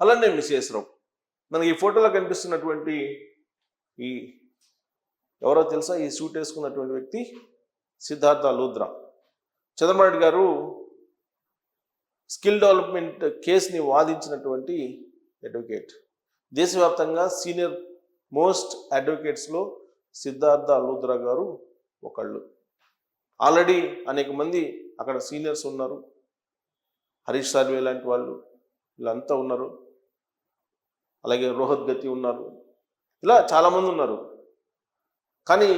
అలానే విశ్వేశ్వరం మనకి ఈ ఫోటోలో కనిపిస్తున్నటువంటి ఈ ఎవరో తెలుసా? ఈ సూట్ వేసుకున్నటువంటి వ్యక్తి సిద్ధార్థ లూద్రా. చంద్రబాబు గారు స్కిల్ డెవలప్మెంట్ కేసుని వాదించినటువంటి అడ్వకేట్. దేశవ్యాప్తంగా సీనియర్ మోస్ట్ అడ్వకేట్స్లో సిద్ధార్థ లూద్రా గారు ఒకళ్ళు. ఆల్రెడీ అనేక మంది అక్కడ సీనియర్స్ ఉన్నారు. హరీష్ సార్వే లాంటి వాళ్ళు వీళ్ళంతా ఉన్నారు. అలాగే రోహద్గతి ఉన్నారు. ఇలా చాలామంది ఉన్నారు. కానీ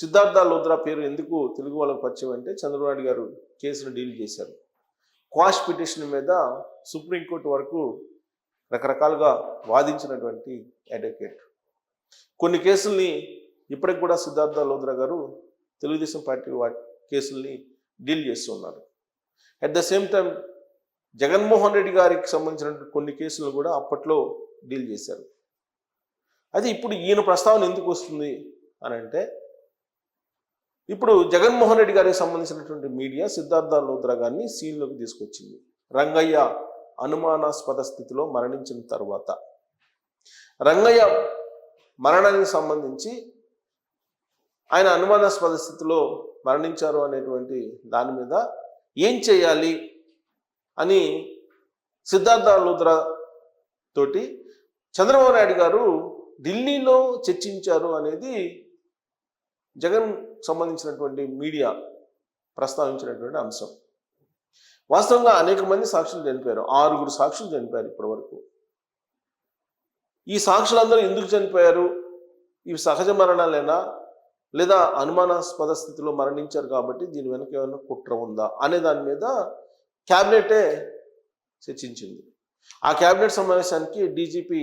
సిద్ధార్థ లోద్రా పేరు ఎందుకు తెలుగు వాళ్ళకి పరిచయం అంటే చంద్రబాబు గారు కేసును డీల్ చేశారు. క్వాష్ పిటిషన్ మీద సుప్రీంకోర్టు వరకు రకరకాలుగా వాదించినటువంటి అడ్వకేట్. కొన్ని కేసుల్ని ఇప్పటికి కూడా సిద్ధార్థ లోద్రా గారు తెలుగుదేశం పార్టీ వా కేసుల్ని డీల్ చేస్తూ ఉన్నారు. At the same time Jaganmohan Reddy గారికి సంబంధించిన కొన్ని కేసులు కూడా అప్పట్లో డీల్ చేశారు. అయితే ఇప్పుడు ఈయన ప్రస్తావన ఎందుకు వస్తుంది అని అంటే ఇప్పుడు జగన్మోహన్ రెడ్డి గారికి సంబంధించినటువంటి మీడియా సిద్ధార్థ లోద్రా గారిని సీన్లోకి తీసుకొచ్చింది. రంగయ్య అనుమానాస్పద స్థితిలో మరణించిన తర్వాత. రంగయ్య మరణానికి సంబంధించి ఆయన అనుమానాస్పద స్థితిలో మరణించారు అనేటువంటి దాని మీద ఏం చేయాలి? అని సిద్ధార్థ లూద్రా తోటి చంద్రబాబు నాయుడు గారు ఢిల్లీలో చర్చించారు అనేది జగన్ సంబంధించినటువంటి మీడియా ప్రస్తావించినటువంటి అంశం. వాస్తవంగా అనేక మంది సాక్షులు చనిపోయారు. ఆరుగురు సాక్షులు చనిపోయారు ఇప్పటివరకు. ఈ సాక్షులందరూ ఎందుకు చనిపోయారు? ఇవి సహజ మరణాలేనా? లేదా అనుమానాస్పద స్థితిలో మరణించారు కాబట్టి దీని వెనక ఏమైనా కుట్ర ఉందా? అనే దాని మీద క్యాబినెటే చర్చించింది ఆ క్యాబినెట్ సమావేశానికి డీజీపీ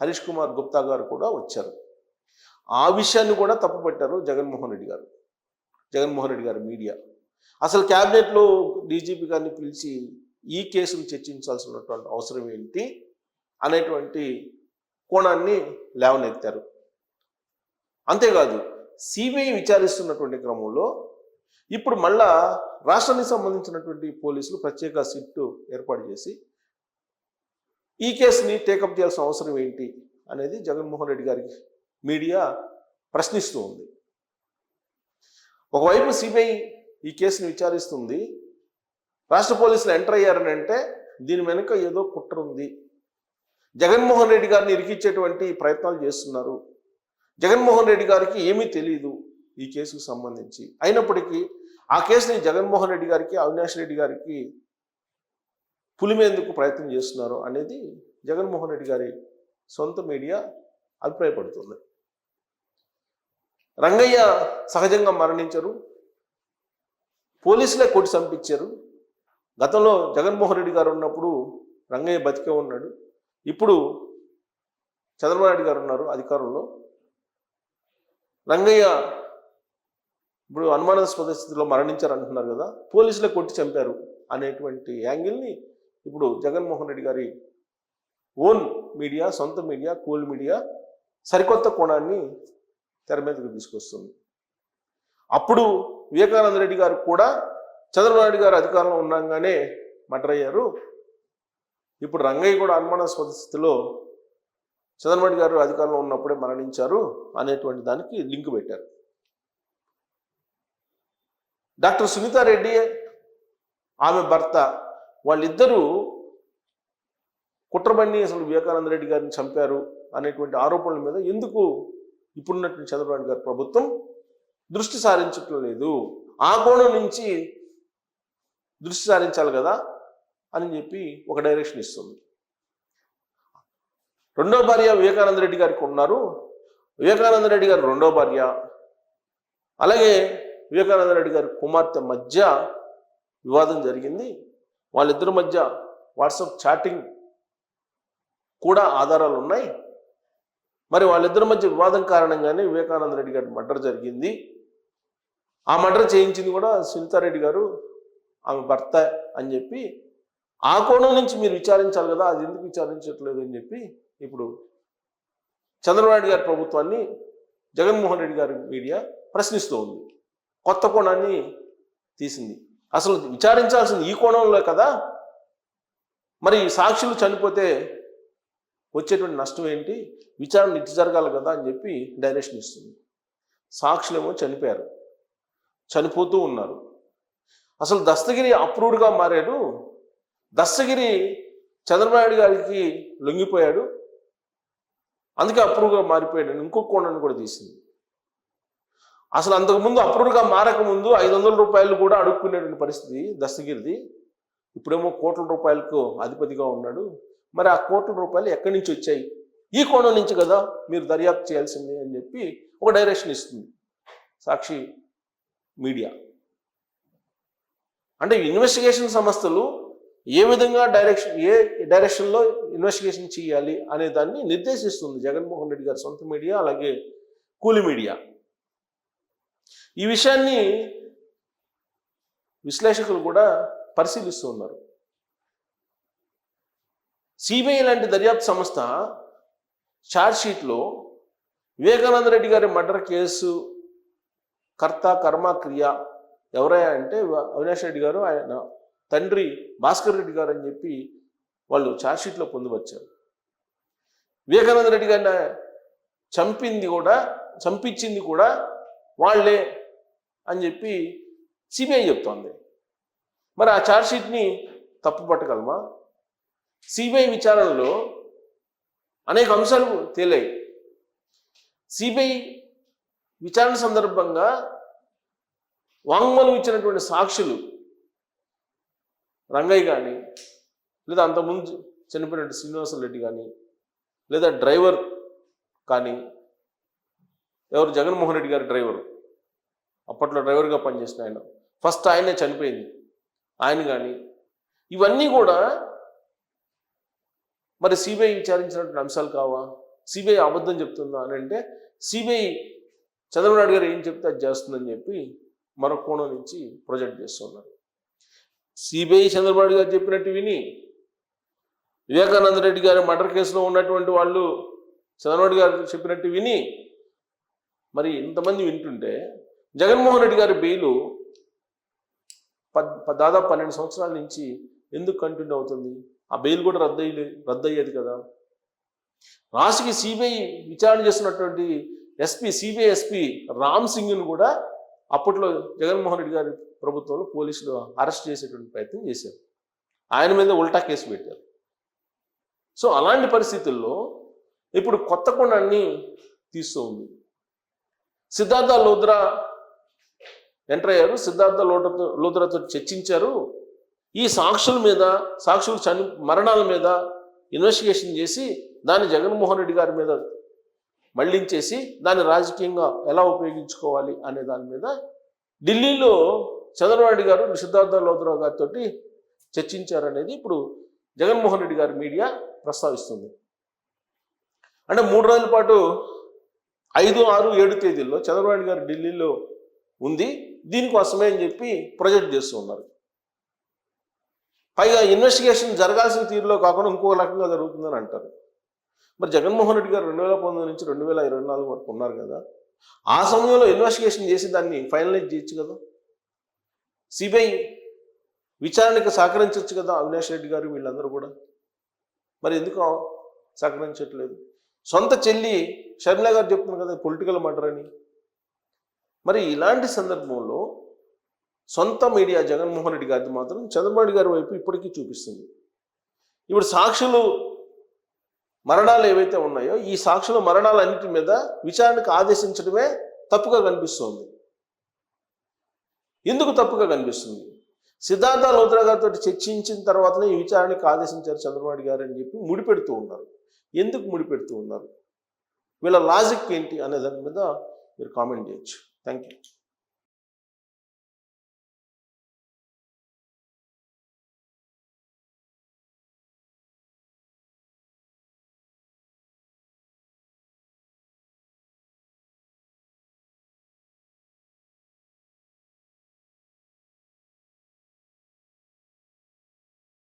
హరీష్ కుమార్ గుప్తా గారు కూడా వచ్చారు. ఆ విషయాన్ని కూడా తప్పుపట్టారు జగన్మోహన్ రెడ్డి గారు. జగన్మోహన్ రెడ్డి గారు మీడియా. అసలు క్యాబినెట్లో డీజీపీ గారిని పిలిచి ఈ కేసును చర్చించాల్సినటువంటి అవసరం ఏంటి అనేటువంటి కోణాన్ని లేవనెత్తారు. అంతేకాదు సిబిఐ విచారిస్తున్నటువంటి క్రమంలో ఇప్పుడు మళ్ళా రాష్ట్రానికి సంబంధించినటువంటి పోలీసులు ప్రత్యేక సిట్టు ఏర్పాటు చేసి ఈ కేసుని టేకప్ చేయాల్సిన అవసరం ఏంటి అనేది జగన్మోహన్ రెడ్డి గారికి మీడియా ప్రశ్నిస్తూ ఉంది. ఒకవైపు సిబిఐ ఈ కేసుని విచారిస్తుంది. రాష్ట్ర పోలీసులు ఎంటర్ అయ్యారని అంటే దీని వెనుక ఏదో కుట్ర ఉంది. జగన్మోహన్ రెడ్డి గారిని ఇరికిచ్చేటువంటి ప్రయత్నాలు చేస్తున్నారు. జగన్మోహన్ రెడ్డి గారికి ఏమీ తెలియదు ఈ కేసుకు సంబంధించి. అయినప్పటికీ ఆ కేసుని జగన్మోహన్ రెడ్డి గారికి అవినాష్ రెడ్డి గారికి పులిమేందుకు ప్రయత్నం చేస్తున్నారు అనేది జగన్మోహన్ రెడ్డి గారి సొంత మీడియా అభిప్రాయపడుతుంది. రంగయ్య సహజంగా మరణించరు. పోలీసులే కొట్టి చంపించారు గతంలో జగన్మోహన్ రెడ్డి గారు ఉన్నప్పుడు రంగయ్య బతికే ఉన్నాడు. ఇప్పుడు చంద్రబాబు నాయుడు గారు ఉన్నారు అధికారంలో. రంగయ్య ఇప్పుడు అనుమానాస్పద స్థితిలో మరణించారు అంటున్నారు కదా పోలీసులే కొట్టి చంపారు అనేటువంటి యాంగిల్ని ఇప్పుడు జగన్మోహన్ రెడ్డి గారి ఓన్ మీడియా సొంత మీడియా కూల్ మీడియా సరికొత్త కోణాన్ని తెర మీదకి తీసుకొస్తుంది. అప్పుడు వివేకానంద రెడ్డి గారు కూడా చంద్రబాబు నాయుడు గారు అధికారంలో ఉండగానే మటర్ అయ్యారు. ఇప్పుడు రంగయ్య కూడా అనుమానాస్పద స్థితిలో చంద్రబాబు గారు అధికారంలో ఉన్నప్పుడే మరణించారు అనేటువంటి దానికి లింక్ పెట్టారు. డాక్టర్ సునీతారెడ్డి ఆమె భర్త వాళ్ళిద్దరూ కుట్రబండి అసలు వివేకానంద రెడ్డి గారిని చంపారు అనేటువంటి ఆరోపణల మీద ఎందుకు ఇప్పుడున్నటువంటి చంద్రబాబు నాయుడు గారి ప్రభుత్వం దృష్టి సారించట్లేదు లేదు? ఆ కోణం నుంచి దృష్టి సారించాలి కదా అని చెప్పి ఒక డైరెక్షన్ ఇస్తుంది. రెండో భార్య వివేకానంద రెడ్డి గారికి ఉన్నారు. వివేకానంద రెడ్డి గారు రెండో భార్య. అలాగే వివేకానంద రెడ్డి గారి కుమార్తె మధ్య వివాదం జరిగింది. వాళ్ళిద్దరి మధ్య వాట్సాప్ చాటింగ్ కూడా ఆధారాలు ఉన్నాయి. మరి వాళ్ళిద్దరి మధ్య వివాదం కారణంగానే వివేకానంద రెడ్డి గారి మర్డర్ జరిగింది. ఆ మర్డర్ చేయించింది కూడా సునీతారెడ్డి గారు ఆమె భర్త అని చెప్పి. ఆ కోణం నుంచి మీరు విచారించాలి కదా అది ఎందుకు విచారించట్లేదు అని చెప్పి ఇప్పుడు చంద్రబాబు గారి ప్రభుత్వాన్ని జగన్మోహన్ రెడ్డి గారి మీడియా ప్రశ్నిస్తూ ఉంది కొత్త కోణాన్ని తీసింది. అసలు విచారించాల్సింది ఈ కోణంలో కదా? మరి ఈ సాక్షులు చనిపోతే వచ్చేటువంటి నష్టం ఏంటి? విచారణ ఇటు జరగాలి కదా అని చెప్పి డైరెక్షన్ ఇస్తుంది. సాక్షులేమో చనిపోయారు. చనిపోతూ ఉన్నారు. అసలు దస్తగిరి అప్రూవ్డ్గా మారాడు. దస్తగిరి చంద్రబాబు గారికి లొంగిపోయాడు. అందుకే అప్రూవ్గా మారిపోయాడు అని కోణాన్ని కూడా తీసింది. అసలు అంతకుముందు అప్రూవ్గా మారకముందు ఐదు వందల రూపాయలు కూడా అడుక్కునేటువంటి పరిస్థితి దస్తగిరిది ఇప్పుడేమో కోట్ల రూపాయలకు అధిపతిగా ఉన్నాడు. మరి ఆ కోట్ల రూపాయలు ఎక్కడి నుంచి వచ్చాయి? ఈ కోణం నుంచి కదా మీరు దర్యాప్తు చేయాల్సింది అని చెప్పి ఒక డైరెక్షన్ ఇస్తుంది సాక్షి మీడియా. అంటే ఇన్వెస్టిగేషన్ సంస్థలు ఏ విధంగా డైరెక్షన్ ఏ డైరెక్షన్లో ఇన్వెస్టిగేషన్ చేయాలి అనే దాన్ని నిర్దేశిస్తుంది జగన్మోహన్ రెడ్డి గారి సొంత మీడియా అలాగే కూలి మీడియా. ఈ విషయాన్ని విశ్లేషకులు కూడా పరిశీలిస్తూ ఉన్నారు. సిబిఐ లాంటి దర్యాప్తు సంస్థ షీట్లో వివేకానంద రెడ్డి గారి మర్డర్ కేసు కర్త కర్మ క్రియ ఎవరయ్యా అంటే అవినాష్ రెడ్డి గారు ఆయన తండ్రి భాస్కర్ రెడ్డి గారు అని చెప్పి వాళ్ళు షీట్లో పొందువచ్చారు వివేకానంద రెడ్డి గారిని చంపింది కూడా చంపించింది కూడా వాళ్ళే అని చెప్పి సిబిఐ చెప్తోంది. మరి ఆ ఛార్జ్షీట్ని తప్పు పట్టగలమా సిబిఐ విచారణలో అనేక అంశాలు తేలాయి. సిబిఐ విచారణ సందర్భంగా వాంగ్మూలం ఇచ్చినటువంటి సాక్షులు రంగయ్య కానీ లేదా అంతకుముందు చనిపోయినట్టు శ్రీనివాస రెడ్డి కానీ లేదా డ్రైవర్ కానీ ఎవరు? జగన్మోహన్ రెడ్డి గారి డ్రైవరు. అప్పట్లో డ్రైవర్గా పనిచేసిన ఆయన. ఫస్ట్ ఆయనే చనిపోయింది. ఆయన కానీ ఇవన్నీ కూడా మరి సిబిఐ విచారించినటువంటి అంశాలు కావా? సిబిఐ అబద్ధం చెప్తుందా అని అంటే సిబిఐ చంద్రబాబు నాయుడు గారు ఏం చెప్తే అది చేస్తుందని చెప్పి మరొక కోణం నుంచి ప్రొజెక్ట్ చేస్తున్నారు సిబిఐ చంద్రబాబు గారు చెప్పినట్టు విని వివేకానంద రెడ్డి గారి మర్డర్ కేసులో ఉన్నటువంటి వాళ్ళు చంద్రబాబు గారు చెప్పినట్టు విని మరి ఇంతమంది వింటుంటే జగన్మోహన్ రెడ్డి గారి బెయిలు పద్ దాదాపు పన్నెండు సంవత్సరాల నుంచి ఎందుకు కంటిన్యూ అవుతుంది? ఆ బెయిల్ కూడా రద్దు అయ్యే రద్దు అయ్యేది కదా. రాశికి సిబిఐ విచారణ చేస్తున్నటువంటి ఎస్పీ సిబిఐ ఎస్పీ రామ్ సింగ్ను కూడా అప్పట్లో జగన్మోహన్ రెడ్డి గారి ప్రభుత్వంలో పోలీసులు అరెస్ట్ చేసేటువంటి ప్రయత్నం చేశారు. ఆయన మీద ఉల్టా కేసు పెట్టారు. సో అలాంటి పరిస్థితుల్లో ఇప్పుడు కొత్త కొండాన్ని తీస్తూ ఉంది సిద్ధార్థ లూద్ర ఎంటర్ అయ్యారు. సిద్ధార్థ లోటతో లూద్రతో చర్చించారు. ఈ సాక్షుల మీద సాక్షులు చని మరణాల మీద ఇన్వెస్టిగేషన్ చేసి దాన్ని జగన్మోహన్ రెడ్డి గారి మీద మళ్ళించేసి దాన్ని రాజకీయంగా ఎలా ఉపయోగించుకోవాలి అనే దాని మీద ఢిల్లీలో చంద్రబాబు నాయుడు గారు సిద్ధార్థ లోద్రా గారితో చర్చించారనేది ఇప్పుడు జగన్మోహన్ రెడ్డి గారి మీడియా ప్రస్తావిస్తుంది. అంటే మూడు రోజుల పాటు ఐదు ఆరు ఏడు తేదీల్లో చంద్రబాబు గారు ఢిల్లీలో ఉంది. దీనికోసమే అని చెప్పి ప్రొజెక్ట్ చేస్తూ ఉన్నారు. పైగా ఇన్వెస్టిగేషన్ జరగాల్సిన తీరులో కాకుండా ఇంకో రకంగా జరుగుతుందని అంటారు. మరి జగన్మోహన్ రెడ్డి గారు రెండు వేల పంతొమ్మిది నుంచి రెండు వేల ఇరవై నాలుగు వరకు ఉన్నారు కదా. ఆ సమయంలో ఇన్వెస్టిగేషన్ చేసి దాన్ని ఫైనలైజ్ చేయొచ్చు కదా. సిబిఐ విచారణకు సహకరించవచ్చు కదా అవినాష్ రెడ్డి గారు వీళ్ళందరూ కూడా. మరి ఎందుకు సహకరించట్లేదు? సొంత చెల్లి షర్మిల గారు చెప్తున్నారు కదా పొలిటికల్ మర్డర్ అని. మరి ఇలాంటి సందర్భంలో సొంత మీడియా జగన్మోహన్ రెడ్డి గారిది మాత్రం చంద్రబాబు గారి వైపు ఇప్పటికీ చూపిస్తుంది. ఇప్పుడు సాక్షులు మరణాలు ఏవైతే ఉన్నాయో ఈ సాక్షుల మరణాలన్నిటి మీద విచారణకు ఆదేశించడమే తప్పుగా కనిపిస్తోంది. ఎందుకు తప్పుగా కనిపిస్తుంది? సిద్ధార్థ లోత్రా గారితో చర్చించిన తర్వాతనే ఈ విచారణకు ఆదేశించారు చంద్రబాబు గారు అని చెప్పి ముడిపెడుతూ ఉన్నారు. ఎందుకు ముడిపెడుతూ ఉన్నారు? వీళ్ళ లాజిక్ ఏంటి అనే దాని మీద మీరు కామెంట్ చేయొచ్చు. Thank you